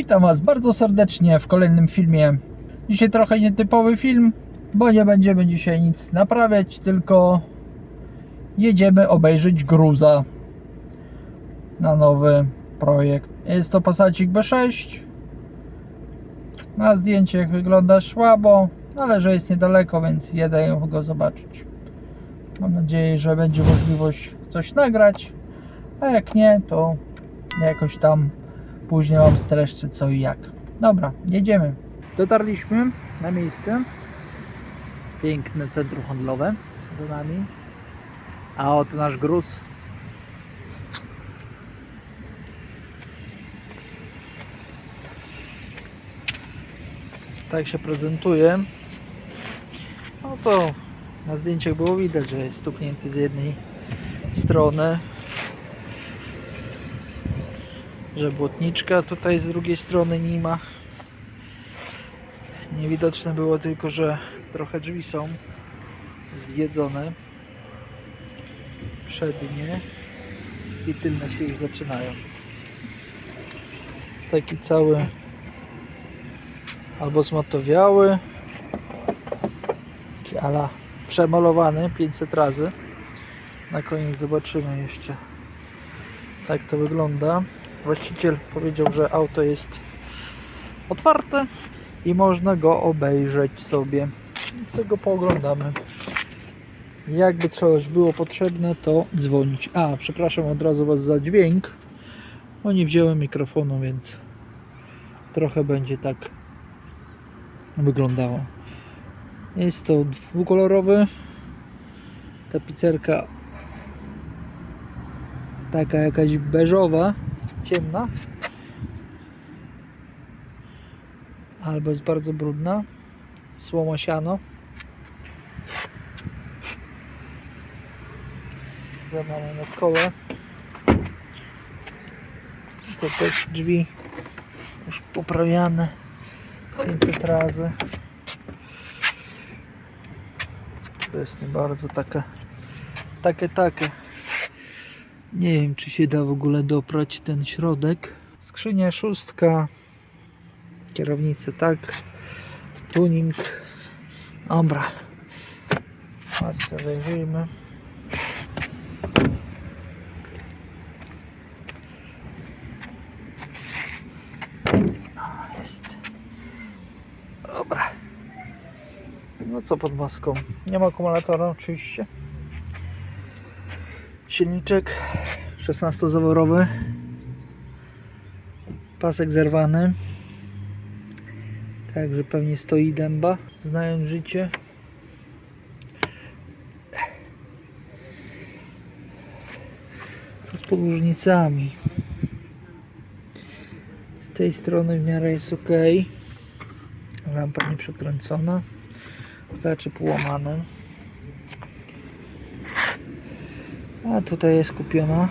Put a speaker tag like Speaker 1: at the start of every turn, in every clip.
Speaker 1: Witam Was bardzo serdecznie w kolejnym filmie. Dzisiaj trochę nietypowy film, bo nie będziemy dzisiaj nic naprawiać, tylko jedziemy obejrzeć gruza na nowy projekt. Jest to Passacik B6. Na zdjęciach wygląda słabo, ale że jest niedaleko, więc jedę go zobaczyć. Mam nadzieję, że będzie możliwość coś nagrać, a jak nie, to jakoś tam później Wam streszczę co i jak. Dobra, jedziemy. Dotarliśmy na miejsce. Piękne centrum handlowe za nami. A oto nasz gruz. Tak się prezentuje. No to na zdjęciach było widać, że jest stuknięty z jednej strony że błotniczka tutaj z drugiej strony nie ma. Niewidoczne było tylko, że trochę drzwi są zjedzone. Przednie i tylne się już zaczynają. Jest taki cały albo zmatowiały, ala przemalowany 500 razy. Na koniec zobaczymy jeszcze tak to wygląda. Właściciel powiedział, że auto jest otwarte i można go obejrzeć sobie. Więc go pooglądamy. Jakby coś było potrzebne, to dzwonić. A, przepraszam od razu Was za dźwięk. Bo nie wziąłem mikrofonu, więc trochę będzie tak wyglądało. Jest to dwukolorowy. Tapicerka taka jakaś beżowa, ciemna. Albo jest bardzo brudna. Słoma siano. Zamamy na kole. To też drzwi już poprawiane 500 razy. To jest nie bardzo takie takie takie. Nie wiem, czy się da w ogóle doprać ten środek. Skrzynia szóstka. Kierownicę tak. Tuning. Dobra. Maskę zajrzyjmy. Jest. Dobra. No co pod maską? Nie ma akumulatora oczywiście. Silniczek 16-zaworowy. Pasek zerwany. Także pewnie stoi dęba, znając życie. Co z podłużnicami? Z tej strony w miarę jest ok. Lampa nie przekręcona. Zaczep łamany. A tutaj jest kupiona.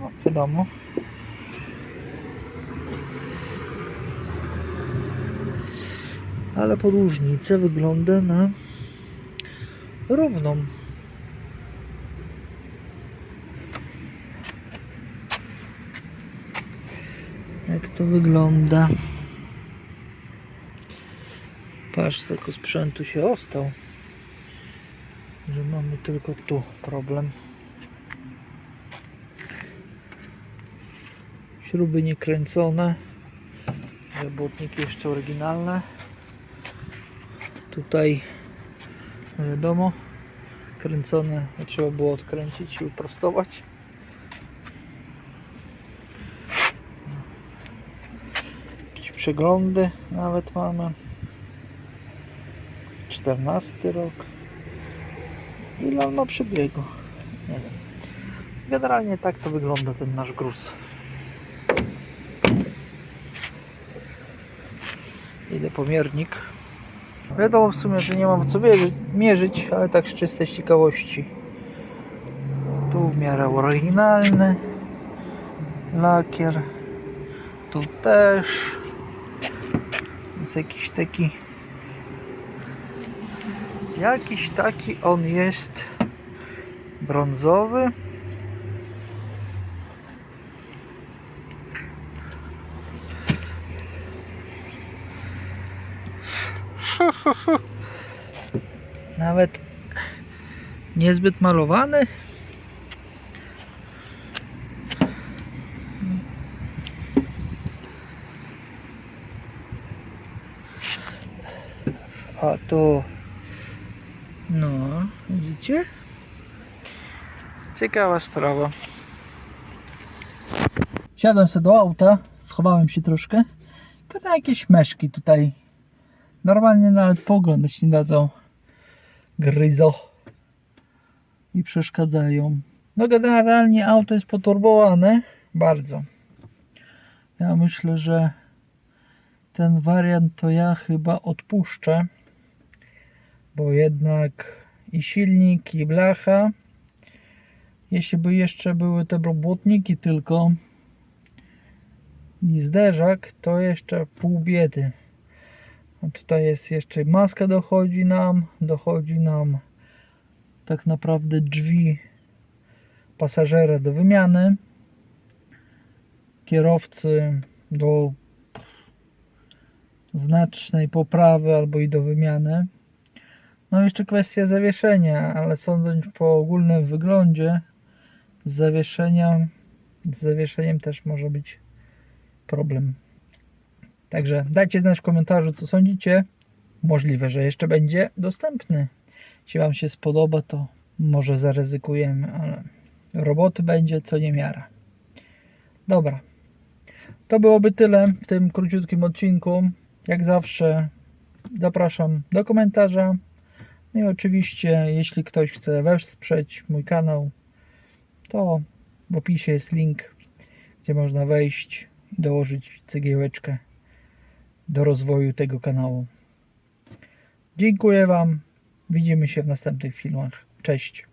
Speaker 1: No, wiadomo. Ale podłużnica wygląda na równą. Jak to wygląda? Patrz, tylko sprzętu się ostał. Że mamy tylko tu problem. Śruby nie kręcone. Błotniki jeszcze oryginalne. Tutaj wiadomo kręcone, to trzeba było odkręcić i uprostować. Jakieś przeglądy nawet mamy. 14 rok. Ile on ma przebiegu? Nie wiem. Generalnie tak to wygląda ten nasz gruz. Idę pomiernik. Wiadomo w sumie, że nie mam co mierzyć, ale tak z czystej ciekawości. Tu w miarę oryginalny lakier. Tu też jest jakiś taki jakiś taki on jest brązowy Nawet niezbyt malowany. A tu. No, widzicie? Ciekawa sprawa. Siadłem sobie do auta, schowałem się troszkę. Tylko na jakieś meszki tutaj. Normalnie nawet pooglądać nie dadzą. Gryzo. I przeszkadzają. No generalnie auto jest poturbowane. Bardzo. Ja myślę, że ten wariant to ja chyba odpuszczę. Bo jednak i silnik, i blacha. Jeśli by jeszcze były te błotniki tylko i zderzak, to jeszcze pół biedy. Tutaj jest jeszcze maska dochodzi nam, dochodzi nam tak naprawdę drzwi pasażera do wymiany, kierowcy do znacznej poprawy albo i do wymiany. No jeszcze kwestia zawieszenia, ale sądząc po ogólnym wyglądzie z zawieszenia, z zawieszeniem też może być problem. Także dajcie znać w komentarzu, co sądzicie. Możliwe, że jeszcze będzie dostępny. Jeśli Wam się spodoba, to może zaryzykujemy, ale roboty będzie co niemiara. Dobra. To byłoby tyle w tym króciutkim odcinku. Jak zawsze zapraszam do komentarza. No i oczywiście, jeśli ktoś chce wesprzeć mój kanał, to w opisie jest link, gdzie można wejść i dołożyć cegiełeczkę do rozwoju tego kanału. Dziękuję Wam. Widzimy się w następnych filmach. Cześć.